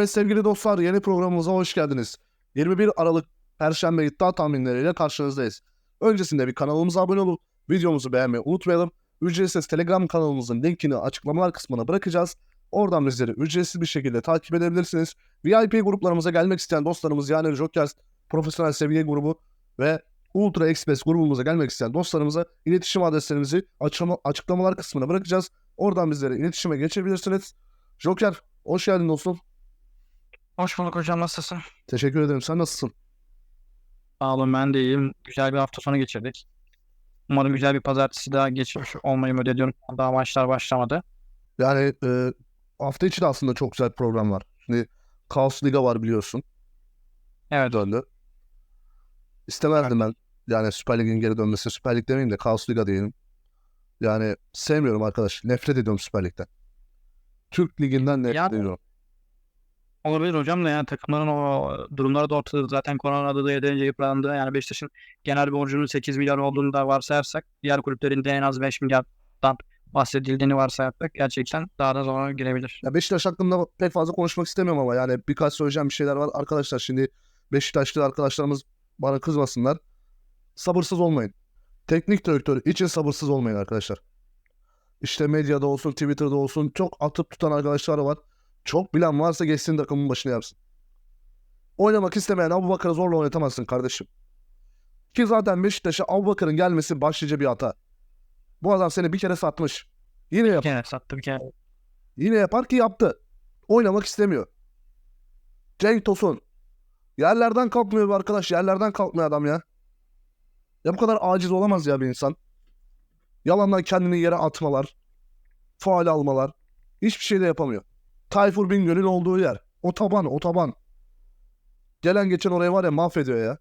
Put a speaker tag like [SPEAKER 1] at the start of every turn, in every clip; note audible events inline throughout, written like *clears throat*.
[SPEAKER 1] Evet sevgili dostlar yeni programımıza hoş geldiniz. 21 Aralık Perşembe iddia tahminleriyle karşınızdayız. Öncesinde bir kanalımıza abone olup videomuzu beğenmeyi unutmayalım. Ücretsiz Telegram kanalımızın linkini açıklamalar kısmına bırakacağız. Oradan bizleri ücretsiz bir şekilde takip edebilirsiniz. VIP gruplarımıza gelmek isteyen dostlarımız yani Jokers Profesyonel Seviye grubu ve Ultra Express grubumuza gelmek isteyen dostlarımıza iletişim adreslerimizi açıklama, açıklamalar kısmına bırakacağız. Oradan bizlere iletişime geçebilirsiniz. Joker hoş geldin dostum.
[SPEAKER 2] Hoş bulduk hocam nasılsın?
[SPEAKER 1] Teşekkür ederim. Sen nasılsın?
[SPEAKER 2] Sağ olun ben de iyiyim. Güzel bir hafta sonu geçirdik. Umarım güzel bir pazartesi daha geçmiş olmayı ümit ediyorum. Daha maçlar başlamadı.
[SPEAKER 1] Yani e, hafta içi de aslında çok güzel program var. Şimdi Kaos Liga var biliyorsun.
[SPEAKER 2] Evet
[SPEAKER 1] Döndü. İstemezdim ben. Yani Süper Lig'in geri dönmesi. Süper Lig demeyeyim de Kaos Liga diyelim. Yani sevmiyorum arkadaş. Nefret ediyorum Süper Lig'den. Türk Ligi'nden nefret
[SPEAKER 2] Ya-
[SPEAKER 1] ediyorum.
[SPEAKER 2] Olabilir hocam da yani takımların o durumları da ortada. Zaten korona da yeterince yıprandı. Yani Beşiktaş'ın genel borcunun 8 milyar olduğunu da varsayarsak diğer kulüplerin de en az 5 milyardan bahsedildiğini varsayarsak gerçekten daha da zora girebilir.
[SPEAKER 1] Ya Beşiktaş hakkında pek fazla konuşmak istemiyorum ama yani birkaç söyleyeceğim bir şeyler var. Arkadaşlar şimdi Beşiktaşlı arkadaşlarımız bana kızmasınlar. Sabırsız olmayın. Teknik direktör için sabırsız olmayın arkadaşlar. İşte medyada olsun, Twitter'da olsun çok atıp tutan arkadaşlar var. Çok bilen varsa geçsin takımın başına yapsın. Oynamak istemeyen Abubakar'ı zorla oynatamazsın kardeşim. Ki zaten Beşiktaş'a Abubakar'ın gelmesi başlıca bir hata. Bu adam seni bir kere satmış. Yine
[SPEAKER 2] Bir
[SPEAKER 1] yap.
[SPEAKER 2] kere sattı bir kere.
[SPEAKER 1] Yine yapar ki yaptı. Oynamak istemiyor. Cenk Tosun. Yerlerden kalkmıyor bu arkadaş. Yerlerden kalkmıyor adam ya. Ya bu kadar aciz olamaz ya bir insan. Yalandan kendini yere atmalar. Faal almalar. Hiçbir şey de yapamıyor. Tayfur Bingöl'ün olduğu yer. Otoban, otoban. Gelen geçen oraya var ya mahvediyor ya.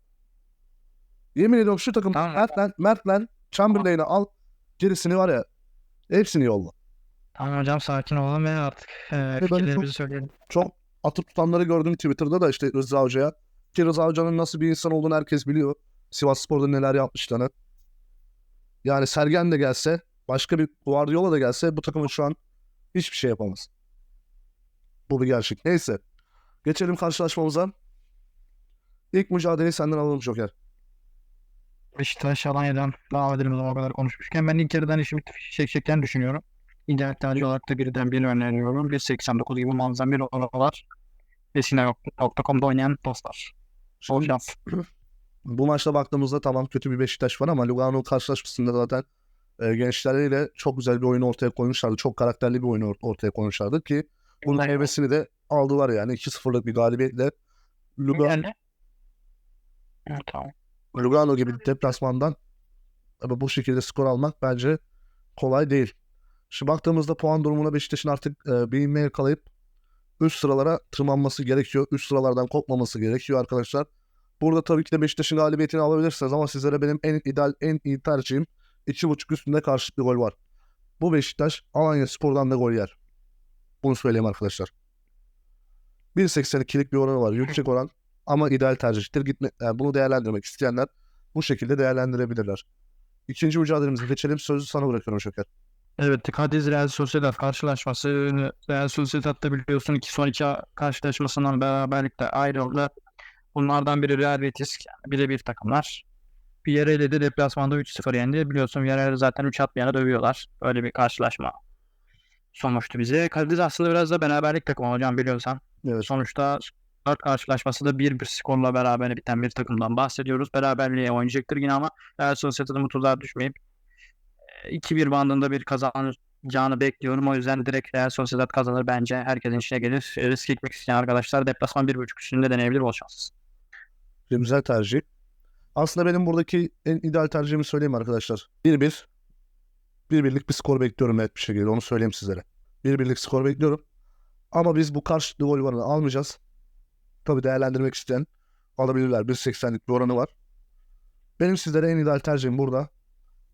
[SPEAKER 1] Yemin ediyorum şu takım
[SPEAKER 2] Tamam.
[SPEAKER 1] Mertlen, Mertlen, Chamberlain'i al. Gerisini var ya. Hepsini yolla.
[SPEAKER 2] Tamam hocam sakin olalım ve artık e, fikirlerimizi
[SPEAKER 1] çok-
[SPEAKER 2] söyleyelim.
[SPEAKER 1] çok atıp tutanları gördüm Twitter'da da işte Rıza Hoca'ya. Ki Rıza Hoca'nın nasıl bir insan olduğunu herkes biliyor. Sivas Spor'da neler yapmışlarını. Yani Sergen de gelse, başka bir Guardiola da gelse bu takımın şu an hiçbir şey yapamaz. Bu bir gerçek. Neyse. Geçelim karşılaşmamıza. İlk mücadeleyi senden alalım Joker.
[SPEAKER 2] Beşiktaş Alanya'dan devam edelim o kadar konuşmuşken. Ben ilk yarıdan işimi çekeceklerini düşünüyorum. İdeal tercih olarak da birden bir öneriyorum. 1.89 gibi muazzam bir oranı var. Vesine.com'da oynayan dostlar. Bol şans. *clears throat*
[SPEAKER 1] Bu maçta baktığımızda tamam kötü bir Beşiktaş var ama Lugano karşılaşmasında zaten e, gençleriyle çok güzel bir oyun ortaya koymuşlardı. Çok karakterli bir oyun or- ortaya koymuşlardı ki bunun
[SPEAKER 2] Evet.
[SPEAKER 1] meyvesini de aldılar yani 2-0'lık bir galibiyetle. Lugano,
[SPEAKER 2] tamam.
[SPEAKER 1] Lugano gibi deplasmandan ama bu şekilde skor almak bence kolay değil. Şimdi baktığımızda puan durumuna Beşiktaş'ın artık e, bir inme yakalayıp üst sıralara tırmanması gerekiyor. Üst sıralardan kopmaması gerekiyor arkadaşlar. Burada tabii ki de Beşiktaş'ın galibiyetini alabilirsiniz ama sizlere benim en ideal, en iyi tercihim 2.5 üstünde karşılıklı gol var. Bu Beşiktaş Alanya Spor'dan da gol yer. Bunu söyleyeyim arkadaşlar. 1.82'lik bir oranı var. Yüksek oran ama ideal tercihtir. Gitme, yani bunu değerlendirmek isteyenler bu şekilde değerlendirebilirler. İkinci mücadelemize geçelim. Sözü sana bırakıyorum Şoker.
[SPEAKER 2] Evet, Cadiz Real Sociedad karşılaşması. Real Sociedad'da biliyorsun ki son iki karşılaşmasından beraberlikte ayrıldı. Bunlardan biri Real Betis, yani birebir takımlar. Villarreal'i de deplasmanda 3-0 yendi. Biliyorsun Villarreal'i zaten 3 atmayana dövüyorlar. Öyle bir karşılaşma sonuçtu bize. Cadiz aslında biraz da beraberlik takımı hocam biliyorsan.
[SPEAKER 1] Evet.
[SPEAKER 2] Sonuçta 4 karşılaşması da 1-1 skorla beraber biten bir takımdan bahsediyoruz. Beraberliğe oynayacaktır yine ama Real Sociedad'ın bu tuzağa düşmeyip e, 2-1 bandında bir kazanacağını bekliyorum. O yüzden direkt Real Sociedad kazanır bence. Herkesin işine gelir. E, Risk etmek isteyen arkadaşlar deplasman 1.5 üstünde deneyebilir. Bol şans.
[SPEAKER 1] Güzel tercih. Aslında benim buradaki en ideal tercihimi söyleyeyim arkadaşlar. 1-1 Bir birlik bir skor bekliyorum net bir şekilde. Onu söyleyeyim sizlere. Bir birlik skor bekliyorum. Ama biz bu karşılıklı gol oranını almayacağız. Tabii değerlendirmek isteyen alabilirler. 1.80'lik bir oranı var. Benim sizlere en ideal tercihim burada.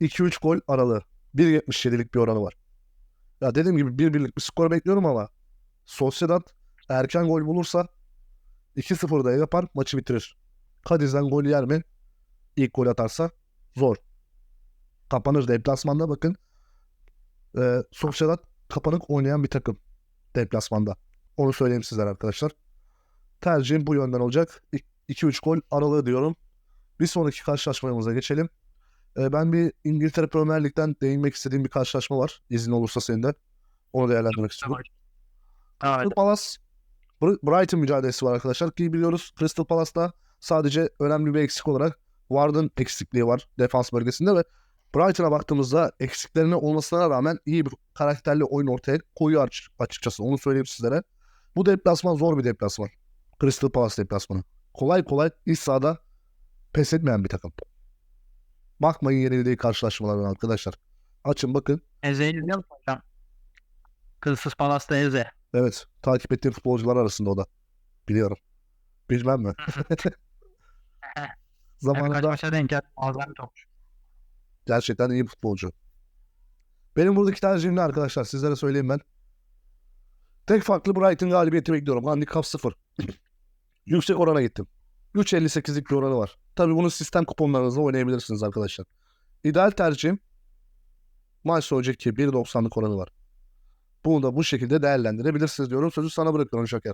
[SPEAKER 1] 2-3 gol aralığı. 1.77'lik bir oranı var. Ya dediğim gibi bir birlik bir skor bekliyorum ama Sociedad erken gol bulursa 2-0'da yapar maçı bitirir. Cadiz'den gol yer mi? İlk gol atarsa zor. Kapanır deplasmanda bakın. Ee, Sociedad kapanık oynayan bir takım deplasmanda. Onu söyleyeyim sizlere arkadaşlar. Tercihim bu yönden olacak. 2-3 gol aralığı diyorum. Bir sonraki karşılaşmamıza geçelim. Ee, ben bir İngiltere Premier Lig'den değinmek istediğim bir karşılaşma var. İzin olursa senin de. Onu değerlendirmek istiyorum. Crystal Palace Br- Brighton mücadelesi var arkadaşlar ki biliyoruz Crystal Palace'da sadece önemli bir eksik olarak Ward'ın eksikliği var defans bölgesinde ve Brighton'a baktığımızda eksiklerine olmasına rağmen iyi bir karakterli oyun ortaya koyuyor aç- açıkçası. Onu söyleyeyim sizlere. Bu deplasman zor bir deplasman. Crystal Palace deplasmanı. Kolay kolay iç sahada pes etmeyen bir takım. Bakmayın yenildiği karşılaşmalarına arkadaşlar. Açın bakın.
[SPEAKER 2] Eze'yi izliyor musun hocam? Kızsız Palas'ta Eze.
[SPEAKER 1] Evet. Takip ettiğim futbolcular arasında o da. Biliyorum. Bilmem mi? *laughs*
[SPEAKER 2] Hep kaç
[SPEAKER 1] Zamanında
[SPEAKER 2] maça denk geldi. Muazzam topçu.
[SPEAKER 1] Gerçekten iyi bir futbolcu. Benim buradaki tercihim ne arkadaşlar? Sizlere söyleyeyim ben. Tek farklı Brighton galibiyeti bekliyorum. Handikap 0. *clears throat* Yüksek orana gittim. 3.58'lik bir oranı var. Tabii bunu sistem kuponlarınızla oynayabilirsiniz arkadaşlar. İdeal tercihim maç sonu önceki 1.90'lık oranı var. Bunu da bu şekilde değerlendirebilirsiniz diyorum. Sözü sana bırakıyorum Şoker.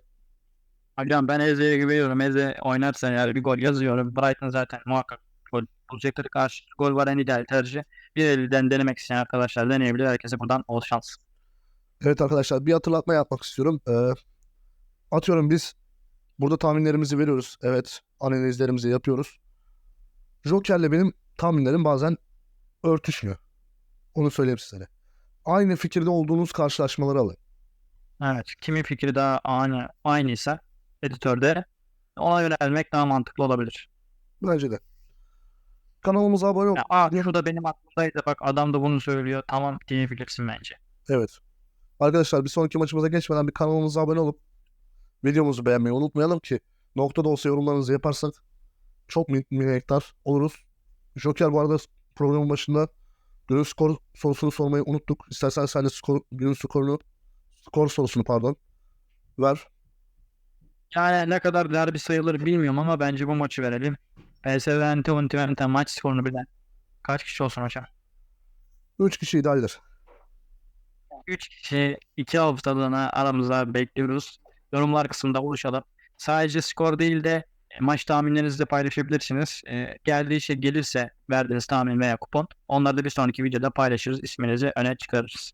[SPEAKER 2] Hocam ben Eze'ye güveniyorum. Eze oynarsa eğer bir gol yazıyorum. Brighton zaten muhakkak gol bulacaktır. Karşı gol var en ideal tercih. Bir elden denemek isteyen arkadaşlar deneyebilir. Herkese buradan bol şans.
[SPEAKER 1] Evet arkadaşlar bir hatırlatma yapmak istiyorum. Ee, atıyorum biz burada tahminlerimizi veriyoruz. Evet analizlerimizi yapıyoruz. Joker'le benim tahminlerim bazen örtüşmüyor. Onu söyleyeyim size. Aynı fikirde olduğunuz karşılaşmaları alın.
[SPEAKER 2] Evet. Kimin fikri daha aynı aynıysa editörde ona yönelmek daha mantıklı olabilir.
[SPEAKER 1] Bence de. Kanalımıza abone ol.
[SPEAKER 2] Ya, Aa şu da benim aklımdaydı bak adam da bunu söylüyor. Tamam diyebilirsin bence.
[SPEAKER 1] Evet. Arkadaşlar bir sonraki maçımıza geçmeden bir kanalımıza abone olup videomuzu beğenmeyi unutmayalım ki nokta da olsa yorumlarınızı yaparsak çok min- minnettar oluruz. Joker bu arada programın başında günün skor sorusunu sormayı unuttuk. İstersen sen de skor, günün skorunu skor sorusunu pardon ver.
[SPEAKER 2] Yani ne kadar derbi sayılır bilmiyorum ama bence bu maçı verelim. PSV Twente maç skorunu bilen. Kaç kişi olsun hocam?
[SPEAKER 1] 3 kişi idealdir.
[SPEAKER 2] 3 kişi 2 haftalığına aramızda bekliyoruz. Yorumlar kısmında buluşalım. Sadece skor değil de e, maç tahminlerinizi de paylaşabilirsiniz. E, geldiği şey gelirse verdiğiniz tahmin veya kupon onları da bir sonraki videoda paylaşırız. İsminizi öne çıkarırız.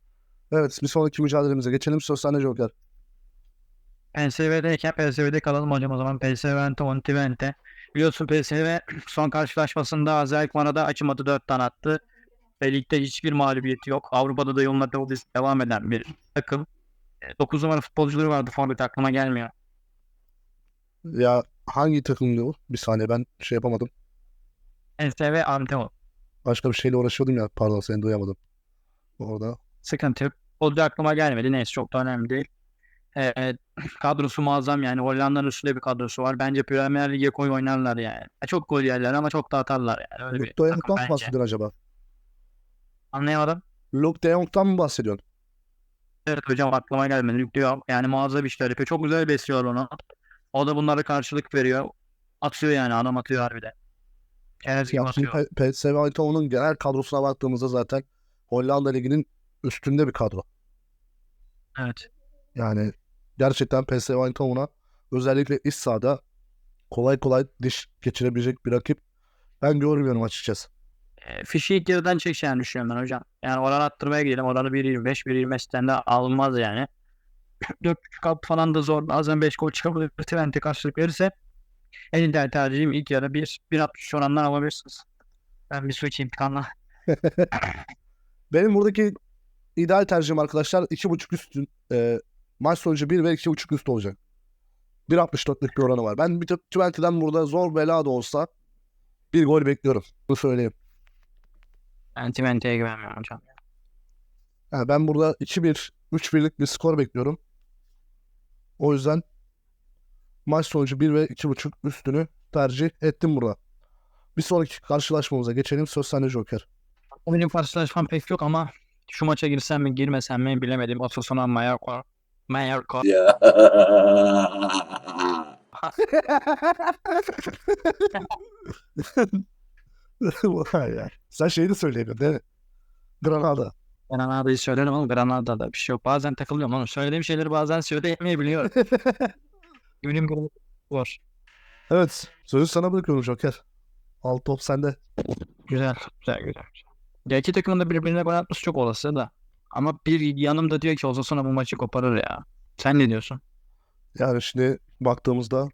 [SPEAKER 1] Evet bir sonraki mücadelemize geçelim. Söz sende Joker.
[SPEAKER 2] PSV'deyken PSV'de kalalım hocam o zaman. PSV Twente. Biliyorsun PSV *clears throat* son karşılaşmasında Azelkman'a da açmadı 4 tane attı. Ve ligde hiçbir mağlubiyeti yok. Avrupa'da da yoluna dev- devam eden bir takım. 9 numara futbolcuları vardı forvet aklıma gelmiyor.
[SPEAKER 1] Ya hangi takımdı o? Bir saniye ben şey yapamadım.
[SPEAKER 2] PSV Eindhoven.
[SPEAKER 1] Başka bir şeyle uğraşıyordum ya. Pardon seni duyamadım. Orada.
[SPEAKER 2] Sıkıntı yok. Futbolcu aklıma gelmedi. Neyse çok da önemli değil. Ee, *clears throat* kadrosu muazzam yani. Hollanda'nın üstünde bir kadrosu var. Bence Premier Lig'e koy oynarlar yani. Çok gol yerler ama çok da atarlar yani. Öyle
[SPEAKER 1] Luke de Jong'dan mı bahsediyorsun acaba?
[SPEAKER 2] Anlayamadım.
[SPEAKER 1] Luke de Jong'dan mı bahsediyorsun?
[SPEAKER 2] Evet hocam aklıma gelmedi. Luke de Jong yani muazzam işler yapıyor. Çok güzel besliyor onu. O da bunlara karşılık veriyor. Atıyor yani adam atıyor harbiden.
[SPEAKER 1] P- PSV Eindhoven'un genel kadrosuna baktığımızda zaten Hollanda Ligi'nin üstünde bir kadro.
[SPEAKER 2] Evet.
[SPEAKER 1] Yani gerçekten PSV Eindhoven'a özellikle iç sahada kolay kolay diş geçirebilecek bir rakip ben görmüyorum açıkçası.
[SPEAKER 2] E, fişi ilk yarıdan çekeceğini düşünüyorum ben hocam. Yani oran attırmaya gidelim. Oranı 1.25, 1.25'ten de alınmaz yani. *clears throat* 4.5 alt falan da zor. Bazen 5 gol çıkabilir. Twente karşılık verirse en ideal tercihim ilk yarı 1. 1.63 orandan alabilirsiniz. Ben bir su içeyim kanla. *laughs*
[SPEAKER 1] Benim buradaki ideal tercihim arkadaşlar 2.5 üstün e, maç sonucu 1 ve 2.5 üst olacak. 1.64'lük bir oranı var. Ben bir Twente'den burada zor bela da olsa bir gol bekliyorum. Bunu söyleyeyim.
[SPEAKER 2] Ben Twente'ye güvenmiyorum hocam.
[SPEAKER 1] Yani ben burada 2-1, 3-1'lik bir skor bekliyorum. O yüzden maç sonucu 1 ve 2.5 üstünü tercih ettim burada. Bir sonraki karşılaşmamıza geçelim. Söz sende Joker.
[SPEAKER 2] Benim karşılaşmam pek yok ama şu maça girsem mi girmesem mi bilemedim. Osasuna Mallorca. Mallorca.
[SPEAKER 3] Ya. *laughs*
[SPEAKER 1] Vay ya. Sen şeyi de söyleyemiyorsun değil mi? Granada.
[SPEAKER 2] Granada'yı söylerim ama Granada'da bir şey yok. Bazen takılıyorum ama söylediğim şeyleri bazen söyleyemeyebiliyorum. *laughs* Günüm günüm var.
[SPEAKER 1] Evet. Sözü sana bırakıyorum Joker. Alt top sende.
[SPEAKER 2] Güzel, güzel, güzel. Ya iki takımın da birbirine gol atması çok olası da. Ama bir yanım da diyor ki Osasuna bu maçı koparır ya. Sen ne diyorsun?
[SPEAKER 1] Yani şimdi baktığımızda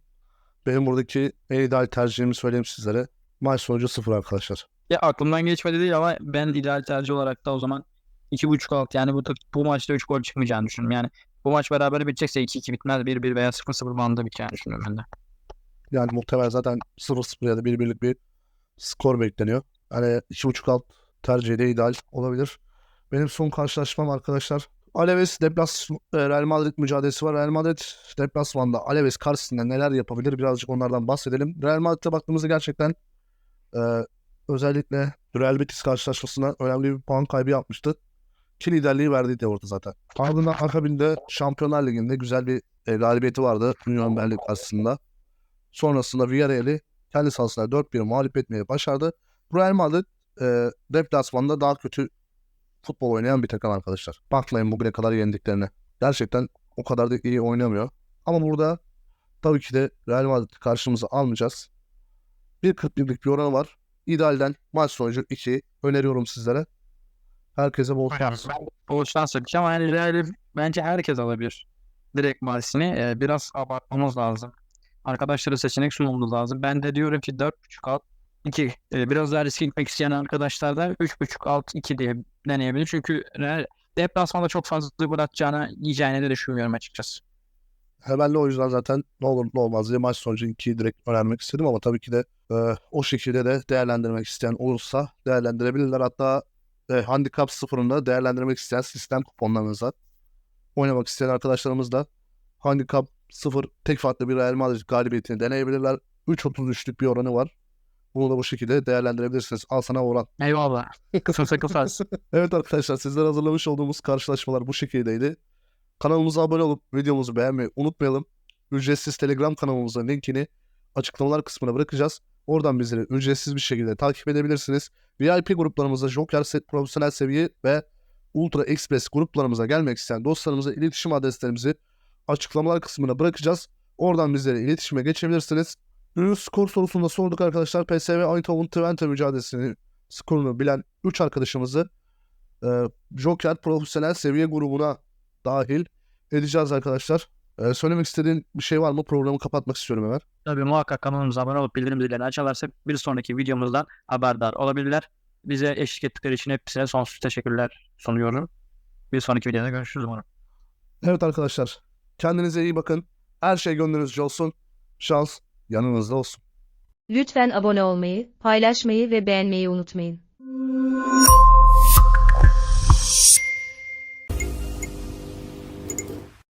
[SPEAKER 1] benim buradaki en ideal tercihimi söyleyeyim sizlere. Maç sonucu 0 arkadaşlar.
[SPEAKER 2] Ya aklımdan geçmedi değil ama ben ideal tercih olarak da o zaman 2.5 alt yani bu, bu maçta 3 gol çıkmayacağını düşünüyorum. Yani bu maç beraber bitecekse 2-2 bitmez 1-1 veya 0-0 bandında biteceğini düşünüyorum ben de.
[SPEAKER 1] Yani muhtemelen zaten 0-0 ya da 1-1'lik bir skor bekleniyor. Hani 2.5 alt tercihi de ideal olabilir. Benim son karşılaşmam arkadaşlar. Alaves deplas e, Real Madrid mücadelesi var. Real Madrid deplasmanda Alaves karşısında neler yapabilir birazcık onlardan bahsedelim. Real Madrid'e baktığımızda gerçekten e, özellikle Real Betis karşılaşmasına önemli bir puan kaybı yapmıştı. Ki liderliği verdiydi orada zaten. Ardından akabinde Şampiyonlar Ligi'nde güzel bir e, galibiyeti vardı Union Berlin karşısında. Sonrasında Villarreal'i kendi sahasında 4-1 mağlup etmeyi başardı. Real Madrid e, deplasmanda daha kötü futbol oynayan bir takım arkadaşlar. Bakmayın bugüne kadar yendiklerine. Gerçekten o kadar da iyi oynamıyor. Ama burada tabii ki de Real Madrid'i karşımıza almayacağız. 1.41'lik bir oranı var. İdealden maç sonucu 2 öneriyorum sizlere. Herkese bol şans.
[SPEAKER 2] Bol şans yapacağım ama yani Real'i bence herkes alabilir. Direkt Marsin'i e, biraz abartmamız lazım. Arkadaşlara seçenek sunmamız lazım. Ben de diyorum ki 4.5 alt 2. E, biraz daha riske gitmek isteyen arkadaşlar da 3.5 alt 2 diye deneyebilir. Çünkü deplasmanda çok fazla gol atacağını yiyeceğini de düşünmüyorum açıkçası.
[SPEAKER 1] Hemen de o yüzden zaten ne olur ne olmaz diye maç sonucu 2'yi direkt önermek istedim ama tabii ki de e, o şekilde de değerlendirmek isteyen olursa değerlendirebilirler. Hatta e, handikap sıfırında değerlendirmek isteyen sistem kuponlarınıza oynamak isteyen arkadaşlarımız da handikap sıfır tek farklı bir Real Madrid galibiyetini deneyebilirler. 3.33'lük bir oranı var. Bunu da bu şekilde değerlendirebilirsiniz. Al sana oran.
[SPEAKER 2] Eyvallah. *laughs* Kısa kısa.
[SPEAKER 1] Evet arkadaşlar sizlere hazırlamış olduğumuz karşılaşmalar bu şekildeydi. Kanalımıza abone olup videomuzu beğenmeyi unutmayalım. Ücretsiz Telegram kanalımızın linkini açıklamalar kısmına bırakacağız. Oradan bizleri ücretsiz bir şekilde takip edebilirsiniz. VIP gruplarımıza Joker Set Profesyonel Seviye ve Ultra Express gruplarımıza gelmek isteyen dostlarımıza iletişim adreslerimizi açıklamalar kısmına bırakacağız. Oradan bizlere iletişime geçebilirsiniz. Ünlü skor sorusunda sorduk arkadaşlar. PSV Eindhoven Twente mücadelesini skorunu bilen 3 arkadaşımızı e, Joker Profesyonel Seviye grubuna dahil edeceğiz arkadaşlar. E, söylemek istediğin bir şey var mı? Programı kapatmak istiyorum Ömer.
[SPEAKER 2] Tabii muhakkak kanalımıza abone olup bildirim zillerini açarlarsa bir sonraki videomuzdan haberdar olabilirler. Bize eşlik ettikleri için hepsine sonsuz teşekkürler sunuyorum. Bir sonraki videoda görüşürüz umarım.
[SPEAKER 1] Evet arkadaşlar. Kendinize iyi bakın. Her şey gönlünüzce olsun. Şans yanınızda olsun.
[SPEAKER 4] Lütfen abone olmayı, paylaşmayı ve beğenmeyi unutmayın.